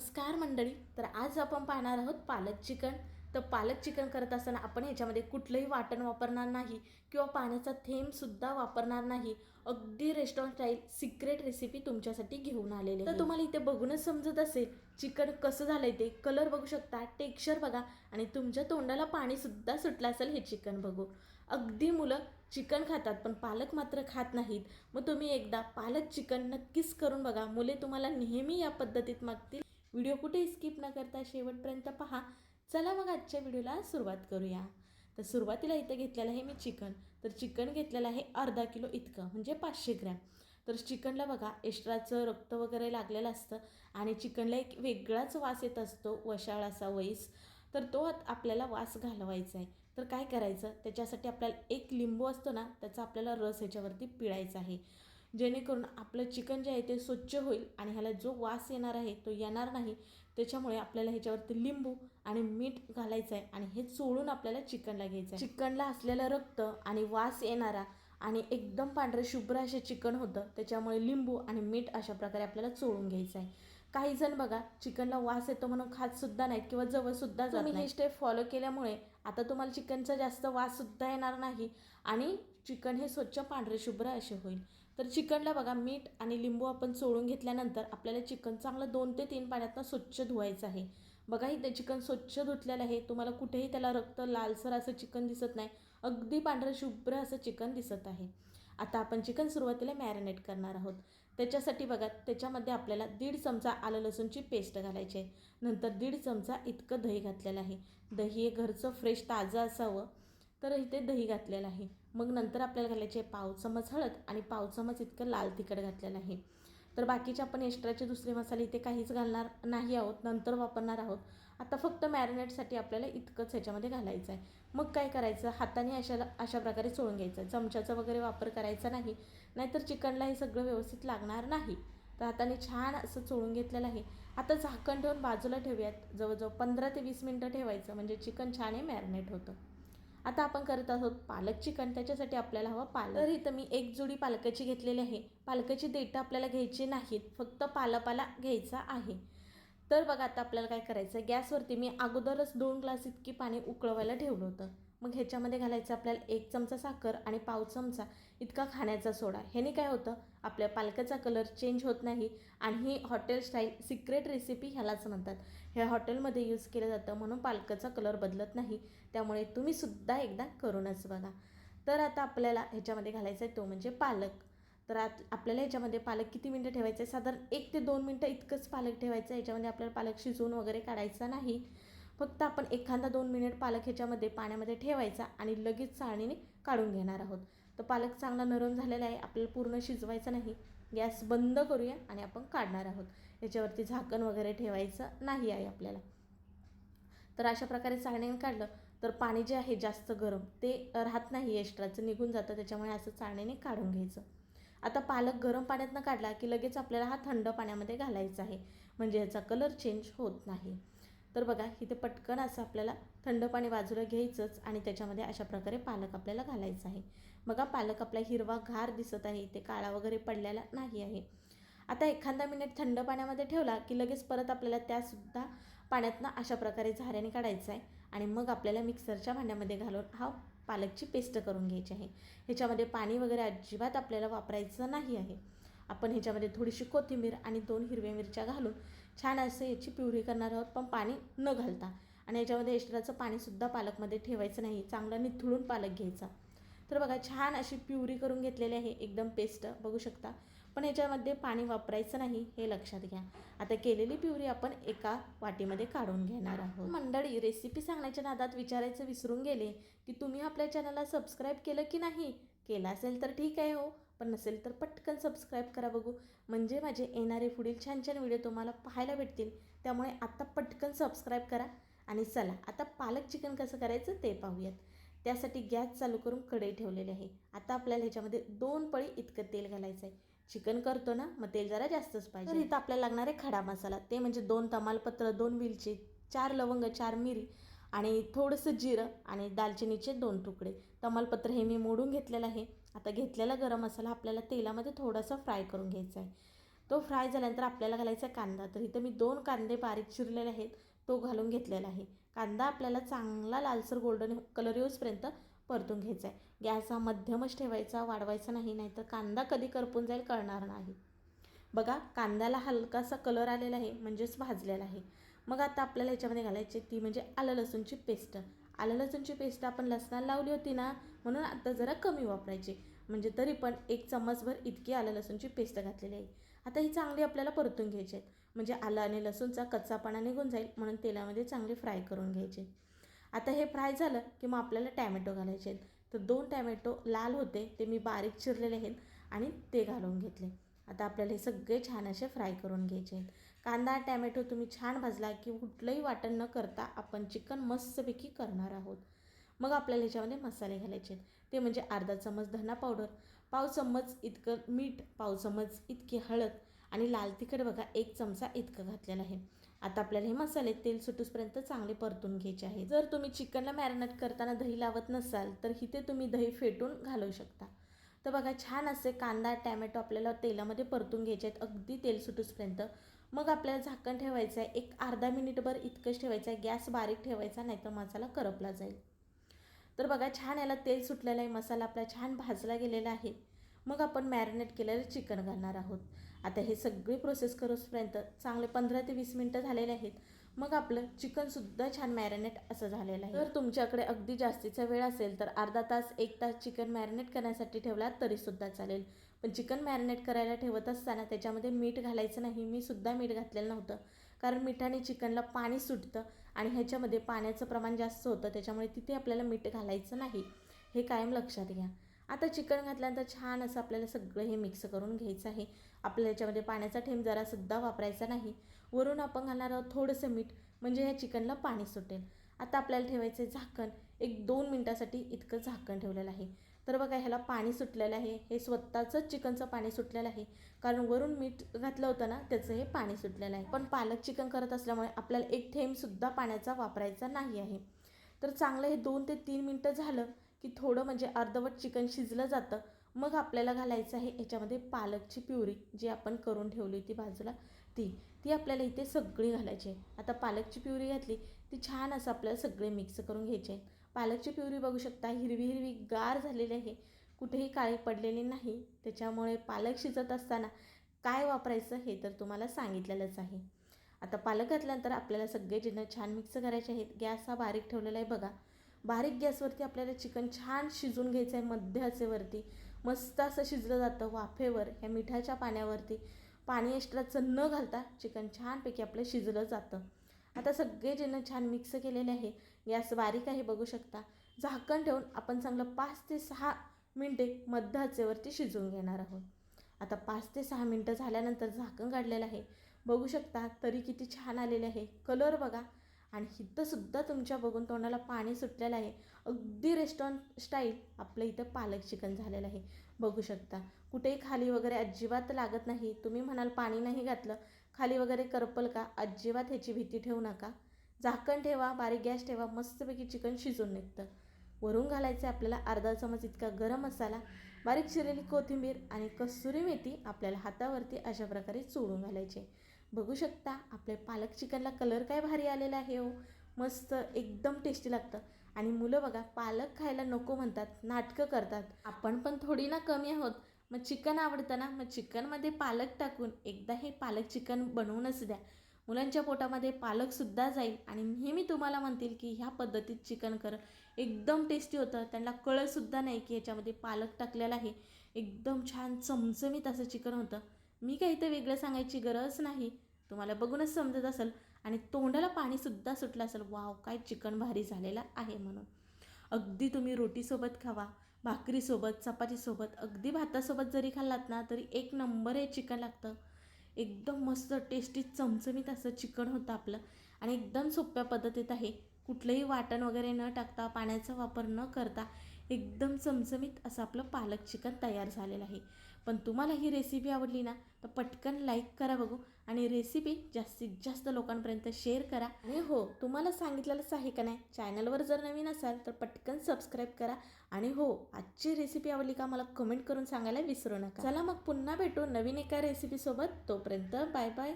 नमस्कार मंडळी. तर आज आपण पाहणार आहोत पालक चिकन. तर पालक चिकन करत असताना आपण ह्याच्यामध्ये कुठलंही वाटण वापरणार नाही किंवा पाण्याचा थेंबसुद्धा वापरणार नाही. अगदी रेस्टॉरंट स्टाईल सिक्रेट रेसिपी तुमच्यासाठी घेऊन आलेली. तर तुम्हाला इथे बघूनच समजत असेल चिकन कसं झालंय ते. कलर बघू शकता टेक्स्चर बघा आणि तुमच्या तोंडाला पाणीसुद्धा सुटलं असेल हे चिकन बघू अगदी मुलं चिकन खातात पण पालक मात्र खात नाहीत. मग तुम्ही एकदा पालक चिकन नक्कीच करून बघा. मुले तुम्हाला नेहमी या पद्धतीत मागतील. व्हिडिओ कुठेही स्किप न करता शेवटपर्यंत पहा. चला मग आजच्या व्हिडिओला सुरुवात करूया. तर सुरुवातीला इथं घेतलेलं आहे मी चिकन. तर चिकन घेतलेलं आहे अर्धा किलो इतकं म्हणजे पाचशे ग्रॅम. तर चिकनला बघा एक्स्ट्राचं रक्त वगैरे लागलेलं असतं आणि चिकनला एक वेगळाच वास येत असतो वशाळ असा वैस. तर तो आपल्याला वास घालवायचा आहे. तर काय करायचं? त्याच्यासाठी आपल्याला एक लिंबू असतो ना त्याचा आपल्याला रस ह्याच्यावरती पिळायचा आहे. जेणेकरून आपलं चिकन जे आहे ते स्वच्छ होईल आणि ह्याला जो वास येणार आहे तो येणार नाही त्याच्यामुळे आपल्याला ह्याच्यावरती लिंबू आणि मीठ घालायचं आहे आणि हे चोळून आपल्याला चिकनला घ्यायचं आहे. चिकनला असलेलं रक्त आणि वास येणारा आणि एकदम पांढरं शुभ्र असे चिकन होतं त्याच्यामुळे लिंबू आणि मीठ अशा प्रकारे आपल्याला चोळून घ्यायचं आहे. काही जण बघा चिकनला वास येतो म्हणून खात सुद्धा नाहीत किंवा जवळसुद्धा जात नाही हे स्टेप फॉलो केल्यामुळे आता तुम्हाला चिकनचा जास्त वास सुद्धा येणार नाही आणि चिकन हे स्वच्छ पांढरे शुभ्र असे होईल. तर चिकनला बघा मीठ आणि लिंबू आपण चोळून घेतल्यानंतर आपल्याला चिकन चांगलं दोन ते तीन पाण्यातनं स्वच्छ धुवायचं आहे. बघा इथे चिकन स्वच्छ धुतलेलं आहे. तुम्हाला कुठेही त्याला रक्त लालसर असं चिकन दिसत नाही. अगदी पांढरं शुभ्र असं चिकन दिसत आहे. आता आपण चिकन सुरुवातीला मॅरिनेट करणार आहोत. त्याच्यासाठी बघा त्याच्यामध्ये आपल्याला दीड चमचा आलं लसूणची पेस्ट घालायची आहे. नंतर दीड चमचा इतकं दही घातलेलं आहे. दही हे घरचं फ्रेश ताजं असावं. तर इथे दही घातलेलं आहे. मग नंतर आपल्याला घालायचे पाव चमच हळद आणि पाव चमच इतकं लाल तिखट घातलेलं आहे तर बाकीचे आपण एक्स्ट्राचे दुसरे मसाले इथे काहीच घालणार नाही आहोत नंतर वापरणार आहोत. आता फक्त मॅरिनेटसाठी आपल्याला इतकंच ह्याच्यामध्ये घालायचं आहे मग काय करायचं? हाताने अशाला अशा प्रकारे चोळून घ्यायचं. चमच्याचा वगैरे वापर करायचा नाही. नाहीतर चिकनला हे सगळं व्यवस्थित लागणार नाही. तर हाताने छान असं चोळून घेतलेलं आहे. आता झाकण ठेवून बाजूला ठेवूयात. जवळजवळ पंधरा ते वीस मिनटं ठेवायचं. म्हणजे चिकन छान हे मॅरिनेट होतं. आता आपण करत आहोत पालक चिकन. त्याच्यासाठी आपल्याला हवं पालक. तर इथं मी एक जोडी पालकाची घेतलेली आहे. पालकाची देठं आपल्याला घ्यायची नाहीत. फक्त पालापाला घ्यायचा आहे. तर बघा आता आपल्याला काय करायचं गॅसवरती मी अगोदरच दोन ग्लास इतकी पाणी उकळवायला ठेवलं होतं. मग ह्याच्यामध्ये घालायचं आपल्याला एक चमचा साखर आणि पाव चमचा इतका खाण्याचा सोडा. ह्याने काय होतं? आपल्या पालकाचा कलर चेंज होत नाही आणि ही हॉटेल स्टाईल सिक्रेट रेसिपी ह्यालाच म्हणतात. हे हॉटेलमध्ये यूज केलं जातं म्हणून पालकाचा कलर बदलत नाही. त्यामुळे तुम्हीसुद्धा एकदा करूनच बघा. तर आता आपल्याला ह्याच्यामध्ये घालायचं आहे तो म्हणजे पालक. तर आत आपल्याला ह्याच्यामध्ये पालक किती मिनटं ठेवायचं आहे? साधारण एक ते दोन मिनटं इतकंच पालक ठेवायचं आहे. ह्याच्यामध्ये आपल्याला पालक शिजवून वगैरे काढायचा नाही. फक्त आपण एखादा दोन मिनिट पालक ह्याच्यामध्ये पाण्यामध्ये ठेवायचा आणि लगेच चाळणीने काढून घेणार आहोत. तर पालक चांगला नरम झालेला आहे आपल्याला पूर्ण शिजवायचा नाही. गॅस बंद करूया आणि आपण काढणार आहोत. याच्यावरती झाकण वगैरे ठेवायचं नाही आहे आपल्याला. तर अशा प्रकारे चाळणीने काढलं तर पाणी जे आहे जास्त गरम ते राहत नाही एक्स्ट्राचं निघून जातं त्याच्यामुळे असं चाळणीने काढून घ्यायचं. आता पालक गरम पाण्यातनं काढला की लगेच आपल्याला हा थंड पाण्यामध्ये घालायचा आहे. म्हणजे याचा कलर चेंज होत नाही. तर बघा इथे पटकन असं आपल्याला थंड पाणी बाजूला घ्यायचंच आणि त्याच्यामध्ये अशा प्रकारे पालक आपल्याला घालायचा आहे. बघा पालक आपला हिरवा घार दिसत आहे. इथे काळा वगैरे पडलेला नाही आहे. आता एखादा मिनिट थंड पाण्यामध्ये ठेवला की लगेच परत आपल्याला त्यासुद्धा पाण्यातनं अशा प्रकारे झाऱ्याने काढायचं आहे आणि मग आपल्याला मिक्सरच्या भांड्यामध्ये घालून हा पालकची पेस्ट करून घ्यायची आहे. ह्याच्यामध्ये पाणी वगैरे अजिबात आपल्याला वापरायचं नाही आहे. आपण ह्याच्यामध्ये थोडीशी कोथिंबीर आणि दोन हिरव्या मिरच्या घालून छान असं याची प्युरी करणार आहोत पण पाणी न घालता. आणि याच्यामध्ये एक्स्ट्राचं पाणीसुद्धा पालकमध्ये ठेवायचं नाही चांगलं निथळून पालक घ्यायचा. तर बघा छान अशी प्युरी करून घेतलेली आहे एकदम पेस्ट बघू शकता. पण याच्यामध्ये पाणी वापरायचं नाही हे लक्षात घ्या. आता केलेली प्युरी आपण एका वाटीमध्ये काढून घेणार आहोत. मंडळी रेसिपी सांगण्याच्या नादात विचारायचं विसरून गेले की तुम्ही आपल्या चॅनलला सबस्क्राईब केलं की नाही? केलं असेल तर ठीक आहे हो. पण नसेल तर पटकन सबस्क्राईब करा बघू. म्हणजे माझे येणारे पुढील छान छान व्हिडिओ तुम्हाला पाहायला भेटतील. त्यामुळे आत्ता पटकन सबस्क्राईब करा. आणि चला आता पालक चिकन कसं करायचं ते पाहूयात. त्यासाठी गॅस चालू करून कढई ठेवलेली आहे. आता आपल्याला ह्याच्यामध्ये दोन पळी इतकं तेल घालायचं आहे. चिकन करतो ना मग तेल जरा जास्तच पाहिजे. तर इथं आपल्याला लागणार आहे खडा मसाला. ते म्हणजे दोन तमालपत्र दोन वेलची चार लवंग चार मिरी आणि थोडंसं जिरं आणि दालचिनीचे दोन तुकडे. तमालपत्र हे मी मोडून घेतलेलं आहे. आता घेतलेला गरम मसाला आपल्याला तेलामध्ये थोडासा फ्राय करून घ्यायचा आहे तो फ्राय झाल्यानंतर आपल्याला घालायचा कांदा. तर इथं मी दोन कांदे बारीक चिरलेले आहेत. तो घालून घेतलेला आहे. कांदा आपल्याला चांगला लालसर गोल्डन कलर येऊसपर्यंत परतून घ्यायचा आहे गॅस हा मध्यमच ठेवायचा वाढवायचा नाही नाहीतर कांदा कधी करपून जाईल कळणार नाही. बघा कांद्याला हलकासा कलर आलेला आहे म्हणजेच भाजलेला आहे. मग आता आपल्याला याच्यामध्ये घालायची ती म्हणजे आलं लसूणची पेस्ट आलं लसूणची पेस्ट आपण लसणाला लावली होती ना म्हणून आता जरा कमी वापरायची. म्हणजे तरी पण एक चम्मचभर इतकी आलं लसूणची पेस्ट घातलेली आहे. आता ही चांगली आपल्याला परतून घ्यायची आहेत. म्हणजे आलं आणि लसूणचा कच्चापणा निघून जाईल म्हणून तेलामध्ये चांगली फ्राय करून घ्यायचे. आता हे फ्राय झालं की मग आपल्याला टॅमॅटो घालायचे आहेत. तर दोन टॅमॅटो लाल होते ते मी बारीक चिरलेले आहेत आणि ते घालून घेतले. आता आपल्याला हे सगळे छान असे फ्राय करून घ्यायचे आहेत. कांदा टॅमॅटो तुम्ही छान भाजला की कुठलंही वाटण न करता आपण चिकन मस्तपैकी करणार आहोत. मग आपल्याला ह्याच्यामध्ये मसाले घालायचे आहेत. ते म्हणजे अर्धा चम्मच धना पावडर पाव चम्मच इतकं मीठ पाव चम्मच इतकी हळद आणि लाल तिखट बघा एक चमचा इतकं घातलेलं आहे. आता आपल्याला हे मसाले तेल सुटूसपर्यंत चांगले परतून घ्यायचे आहे जर तुम्ही चिकनला मॅरिनेट करताना दही लावत नसाल तर इथे तुम्ही दही फेटून घालवू शकता. तर बघा छान असे कांदा टॅमॅटो आपल्याला तेलामध्ये परतून घ्यायचे आहेत. अगदी तेल सुटूसपर्यंत मग आपल्याला झाकण ठेवायचं आहे एक अर्धा मिनिटभर इतकंच ठेवायचं आहे गॅस बारीक ठेवायचा नाहीतर मसाला करपला जाईल. तर बघा छान याला तेल सुटलेलं आहे मसाला आपला छान भाजला गेलेला आहे. मग आपण मॅरिनेट केलेलं चिकन घालणार आहोत. आता हे सगळी प्रोसेस करूपर्यंत चांगले पंधरा ते वीस मिनटं झालेले आहेत. मग आपलं चिकनसुद्धा छान मॅरिनेट असं झालेलं आहे. जर तुमच्याकडे अगदी जास्तीचा वेळ असेल तर अर्धा तास एक तास चिकन मॅरिनेट करण्यासाठी ठेवला तरीसुद्धा चालेल. पण चिकन मॅरिनेट करायला ठेवत असताना त्याच्यामध्ये मीठ घालायचं नाही. मी सुद्धा मीठ घातलेलं नव्हतं. कारण मिठाने चिकनला पाणी सुटतं आणि ह्याच्यामध्ये पाण्याचं प्रमाण जास्त होतं. त्याच्यामुळे तिथे आपल्याला मीठ घालायचं नाही. हे कायम लक्षात घ्या. आता चिकन घातल्यानंतर छान असं आपल्याला सगळं हे मिक्स करून घ्यायचं आहे. आपल्याला याच्यामध्ये पाण्याचा थेंब जरासुद्धा वापरायचा नाही. वरून आपण घालणार आहोत थोडंसं मीठ म्हणजे ह्या चिकनला पाणी सुटेल. आता आपल्याला ठेवायचं आहे झाकण. एक दोन मिनटासाठी इतकं झाकण ठेवलेलं आहे. तर बघा ह्याला पाणी सुटलेलं आहे. हे स्वतःचंच चिकनचं पाणी सुटलेलं आहे. कारण वरून मीठ घातलं होतं ना त्याचं हे पाणी सुटलेलं आहे. पण पालक चिकन करत असल्यामुळे आपल्याला एक थेंबसुद्धा पाण्याचा वापरायचा नाही आहे. तर चांगलं हे दोन ते तीन मिनटं झालं की थोडं म्हणजे अर्धवट चिकन शिजलं जातं. मग आपल्याला घालायचं आहे याच्यामध्ये पालकची प्युरी जी आपण करून ठेवली होती बाजूला ती. ती आपल्याला इथे सगळी घालायची आहे. आता पालकची प्युरी घातली ती छान असं आपल्याला सगळे मिक्स करून घ्यायचे आहे पालकची प्युरी बघू शकता हिरवी हिरवी गार झालेली आहे. कुठेही काळी पडलेली नाही. त्याच्यामुळे पालक शिजत असताना काय वापरायचं हे तर तुम्हाला सांगितलेलंच आहे. आता पालक घातल्यानंतर आपल्याला सगळे जिन्ह छान मिक्स करायचे आहेत. गॅस हा बारीक ठेवलेला आहे बघा. बारीक गॅसवरती आपल्याला चिकन छान शिजून घ्यायचं आहे मध्याचेवरती मस्त असं शिजलं जातं वाफेवर ह्या मिठाच्या पाण्यावरती. पाणी एक्स्ट्राचं न घालता चिकन छानपैकी आपलं शिजलं जातं. आता सगळे जिन्ह छान मिक्स केलेले आहे. गॅस बारीक आहे बघू शकता. झाकण ठेवून आपण चांगलं पाच ते सहा मिनटे मध्याचेवरती शिजवून घेणार आहोत. आता पाच ते सहा मिनटं झाल्यानंतर झाकण काढलेलं आहे. बघू शकता तरी किती छान आलेले आहे. कलर बघा. आणि इथंसुद्धा तुमच्या बघून तोंडाला पाणी सुटलेलं आहे. अगदी रेस्टॉरंट स्टाईल आपलं इथं पालक चिकन झालेलं आहे. बघू शकता. कुठेही खाली वगैरे अजिबात लागत नाही. तुम्ही म्हणाल पाणी नाही घातलं. खाली वगैरे करपल का? अजिबात ह्याची भीती ठेवू नका. झाकण ठेवा बारीक गॅस ठेवा मस्तपैकी चिकन शिजून निघतं. वरून घालायचं आहे आपल्याला अर्धा चमच इतका गरम मसाला बारीक चिरलेली कोथिंबीर आणि कसुरी मेथी आपल्याला हातावरती अशा प्रकारे चोळून घालायचे. बघू शकता आपल्या पालक चिकनला कलर काय भारी आलेला आहे हो. मस्त एकदम टेस्टी लागतं. आणि मुलं बघा पालक खायला नको म्हणतात नाटकं करतात. आपण पण थोडी ना कमी आहोत. मग चिकन आवडतं ना मग चिकनमध्ये पालक टाकून एकदा हे पालक चिकन बनवूनच द्या. मुलांच्या पोटामध्ये पालकसुद्धा जाईल आणि नेहमी तुम्हाला म्हणतील की ह्या पद्धतीत चिकन कर. एकदम टेस्टी होतं. त्यांना कळतसुद्धा नाही की ह्याच्यामध्ये पालक टाकलेला आहे. एकदम छान चमचमीत असं चिकन होतं. मी काही तर वेगळं सांगायची गरज नाही. तुम्हाला बघूनच समजत असेल. आणि तोंडाला पाणीसुद्धा सुटलं असेल. वाव काय चिकन भारी झालेलं आहे म्हणून. अगदी तुम्ही रोटीसोबत खावा भाकरीसोबत चपातीसोबत अगदी भातासोबत जरी खाल्लात ना तरी एक नंबर हे चिकन लागतं. एकदम मस्त टेस्टी चमचमीत असं चिकन होतं आपलं. आणि एकदम सोप्या पद्धतीत आहे. कुठलंही वाटण वगैरे न टाकता पाण्याचा वापर न करता एकदम चमचमीत असं आपलं पालक चिकन तयार झालेलं आहे. पण तुम्हाला ही रेसिपी आवडली ना तर पटकन लाईक करा बघू आणि रेसिपी जास्तीत जास्त लोकांपर्यंत शेअर करा. आणि हो तुम्हाला सांगितलेलंच आहे का नाही चॅनलवर जर नवीन असाल तर पटकन सबस्क्राईब करा. आणि हो आजची रेसिपी आवडली का मला कमेंट करून सांगायला विसरू नका. चला मग पुन्हा भेटू नवीन एका रेसिपीसोबत तोपर्यंत बाय बाय